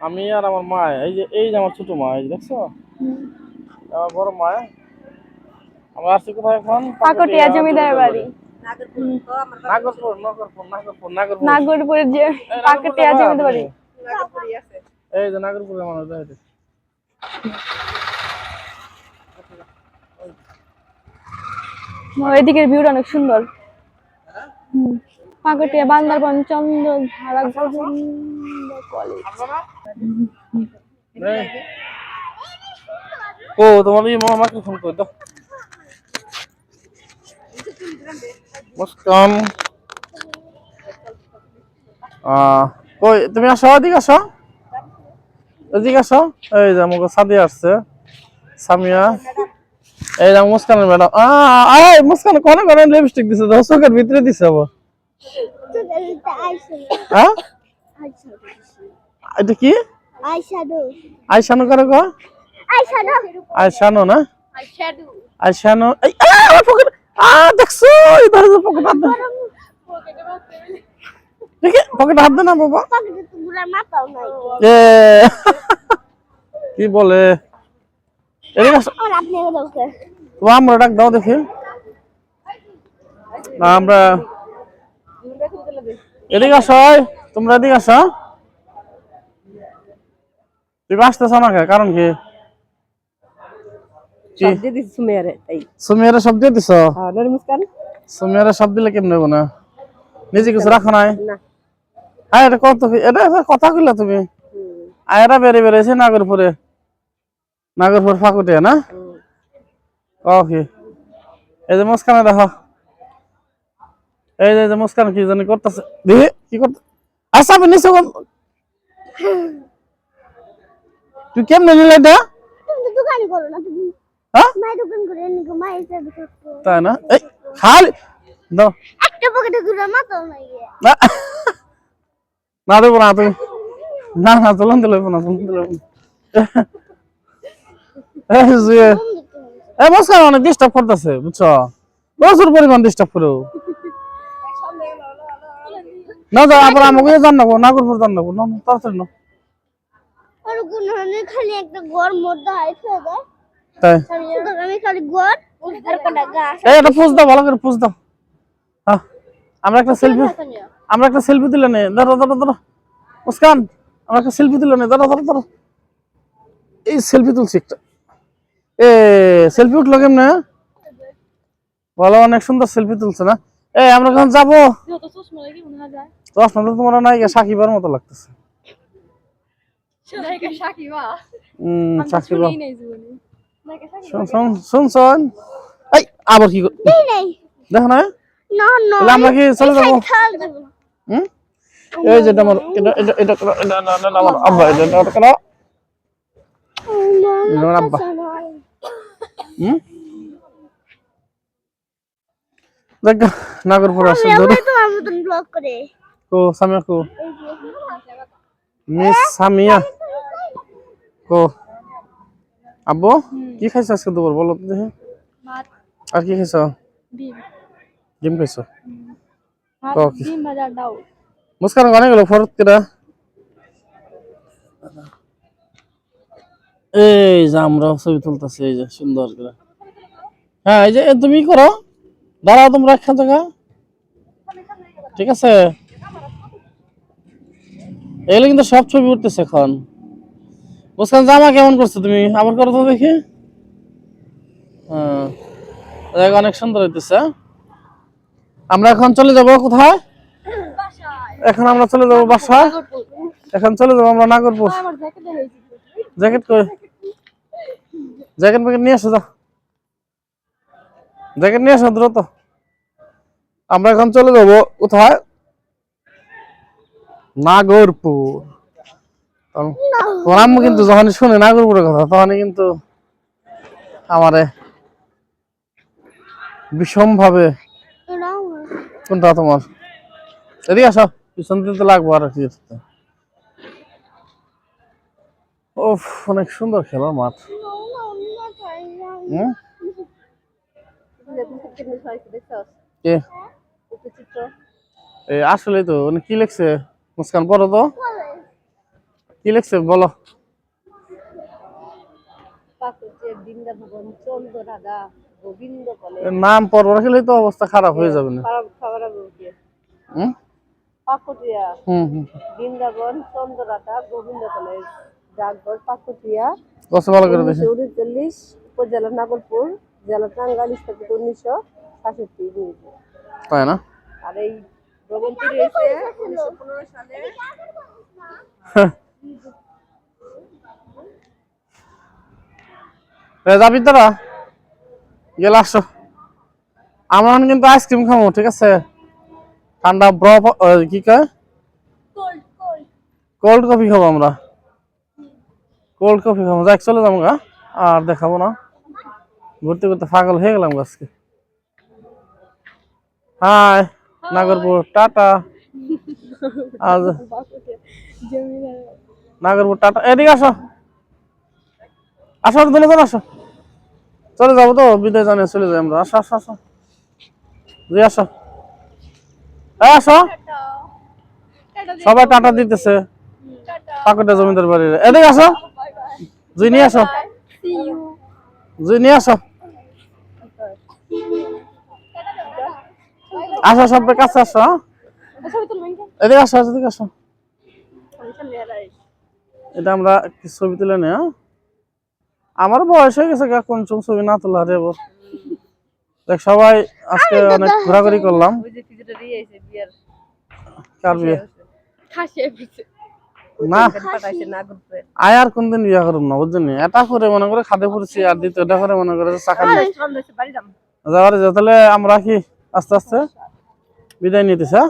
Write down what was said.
আমি আর আমার মা এই যে এই যে আমার ছোট মা এই দেখছ? আমার বড় মা। আমরা আসছি কোথায় এখন? পাকটিয়া জমিদার বাড়ি। নাগরপুর নাগরপুর নাগরপুর নাগরপুর। নাগরপুরের যে পাকটিয়া নাগরপুরে জমিদার বাড়ি। এই যে নাগরপুরের মানুষ এদিকের ভিউটা অনেক সুন্দর। পাকটিয়া বান্দারবন চন্দ্র ধারা গোবিন্দ কলেজ। ও তোমার এই মামাকে ফোন করে দাও। মুস্কান। কই তুমি আসো এদিকে আসো। এদিকে আসো। এই যে আমাকে সাদি আসছে সামিয়া। এই যে মুস্কানের ম্যাডাম। আয় মুস্কান কোনে কোনে লিপস্টিক দিছে? দাও চোখের ভিতরে দিছে আবার। হ্যাঁ? এটা কি? আইশ্যাডো আইসানো করে গো? আইশ্যাডো আইসানো না আইসানো এই আ, আমার পকেট আ দেখছ? এই ধরে পকেট হাত দে। দেখি পকেট হাত দে না বাবা। পকেটে তো মাথাও নাই। এ কি বলে? এদিকে আসো। আর আপনি ওকে। তো আমরা ডাক দাও দেখি। না আমরা এদিকে আসো এই, তোমরা এদিকে আসো তুমি আসতেছো না? কারণ কি? সুমেয়ারে সব দিয়ে দিছ? হ্যাঁ নরি মুস্কান। সুমিয়ারে সব দিলে কেমন নেব না? নিজে কিছু রাখো নাই? হ্যাঁ এটা কত এটা কথা কইলা তুমি? আয়রা বেড়ে বেড়েছে নাগরপুরে। নাগরপুর ফাঁকুটিয়া না? ওকে এই যে মুস্কানে দেখো। এই যে এই যে মুস্কান কি জানি করতেছে। দেখি কি করতে আচ্ছা আমি নিচে তুই কেমনে নিলে এটা? তুমি তো দোকান করো না তুমি হ্যাঁ? মায়ের দোকান করে এনে মায়ের হিসাবে থাকতো তাই না? এই খালি দাও একটা পকেটে গুলার মাথাও নাই না। না দেবো না তুমি না না তুলন দিলে না তুলন দিলে এই মুস্কান অনেক ডিস্টার্ব করতেছে বুঝছ? প্রচুর পরিমাণ ডিস্টার্ব করে না যাও আবার আমাকে জান নেব নাগরপুর জান না না, তাড়াতাড়ি না আর কোন খালি একটা ঘর মধ্যে আইছে দেয়। তাই? আমি খালি ঘর আর কোনটা গাছ। এই একটা পোজ দাও ভালো করে পোজ দাও। হ্যাঁ আমরা একটা সেলফি আমরা একটা সেলফি তুলে নে মুস্কান আমরা একটা সেলফি তুলে নে এই সেলফি তুলছি একটা। এ সেলফি উঠল কেমনে? বলো অনেক সুন্দর সেলফি তুলছে না? এ আমরা কখন যাব চশমা তো তোমার নাই সাকিবার মতো লাগতেছে। হম সাকিবা শুন শুন শুন শোন এই আবার কি দেখো না? না না। তাহলে আমরা কি চলে যাব খাল এই যেটা আমার এটা এটা এটা করো, এটা না না না, আমার আব্বা এটা এটা করো। আব্বা। হুম? দেখ নাগরপুর সামিয়া কো? মিস সামিয়া। কো আব্বু কি খাইছো আজকে দুপুর? বলো তো দেখি। আর কি খাইছো? ডিম। খাইছো? মুস্কান অনেক গেল ফরত কেটা। এই যে আমরা ছবি তুলতেছি এই যে সুন্দর করে। হ্যাঁ এই যে তুমি করো। দাঁড়াও তোমরা একটা জায়গা ঠিক আছে? এগুলো কিন্তু সব ছবি উঠতেছে এখন। মুস্কান জামা কেমন করছ তুমি? আবার করো তো দেখি। হ্যাঁ। অনেক সুন্দর হইতেছে আমরা এখন চলে যাব কোথায়? এখন আমরা চলে যাব বাসায়। এখন চলে যাব আমরা নাগরপুর। জ্যাকেট কই জ্যাকেট প্যাকেট নিয়ে আসো যাও জ্যাকেট নিয়ে আসো, দ্রুত। আমরা এখন চলে যাব কোথায়? নাগরপুর। তখন- তোমার আম্মু কিন্তু যখনই শুনে নাগরপুরের কথা তখনই কিন্তু আমারে বিষম ভাবে কোনটা তোমার? এদিকে আসো পিছন দিতে লাগবো আর কি ও অনেক সুন্দর খেলার মাঠ? কে? আসলে তো কি লিখছে? মুস্কান পড়ো তো। কি লিখছে বলো? নাম পর্ব রাখলেই তো অবস্থা খারাপ হয়ে যাবে না। পাকুটিয়া বৃন্দাবন গোবিন্দ কলেজ। ডাকঘর পাকুটিয়া কষ্ট ভালো করে দেখি। উনচল্লিশ উপজেলা নাগরপুর জেলা টাঙ্গাইল স্থাপিত উনিশশো সাতষট্টি তাই না? আর এই রয়েছে উনিশশো পনেরো সালে যাবি তোরা গেলে আসো। আমরা কিন্তু আইসক্রিম খাব ঠিক আছে? ঠান্ডা বরফ ও, কি কয়? কোল্ড কফি খাব আমরা। কোল্ড কফি খাব। যাক চলে যাব গা। আর দেখাবো না। ঘুরতে ঘুরতে পাগল হয়ে গেলাম আজকে। Hi Nagarpur tata. আজ নাগরপুর টাটা। এদিকে আসো। আসো দলে আসো। চলে যাব তো, বিদায় জানিয়ে চলে যাই আমরা। আসো আসো আসো। জি, আসো। আসো। সবাই টাটা দিতেছে। পাকুটা জমিদার বাড়ির। এদিকে আসো। জুই নিয়ে আসো। জুই নিয়ে আসো। আসো সবাই কাছে আসো হ্যাঁ? এদিকে আসো এদিকে আসো। এটা আমরা ছবি তুলে নি হ্যাঁ? আমার বয়স হয়ে গেছে কোন ছবি না তোলা রে দেখ সবাই আজকে অনেক ঘোরাঘুরি করলাম। কার বিয়ে? না। আয় আর কোনদিন বিয়া করুম না বুঝছেন? এটা করে মনে করে খাদে পড়ছি আর দ্বিতীয়টা করে মনে করে যাওয়ার যে তাহলে আমরা কি আস্তে আস্তে বিদায় নিতেছি হ্যাঁ?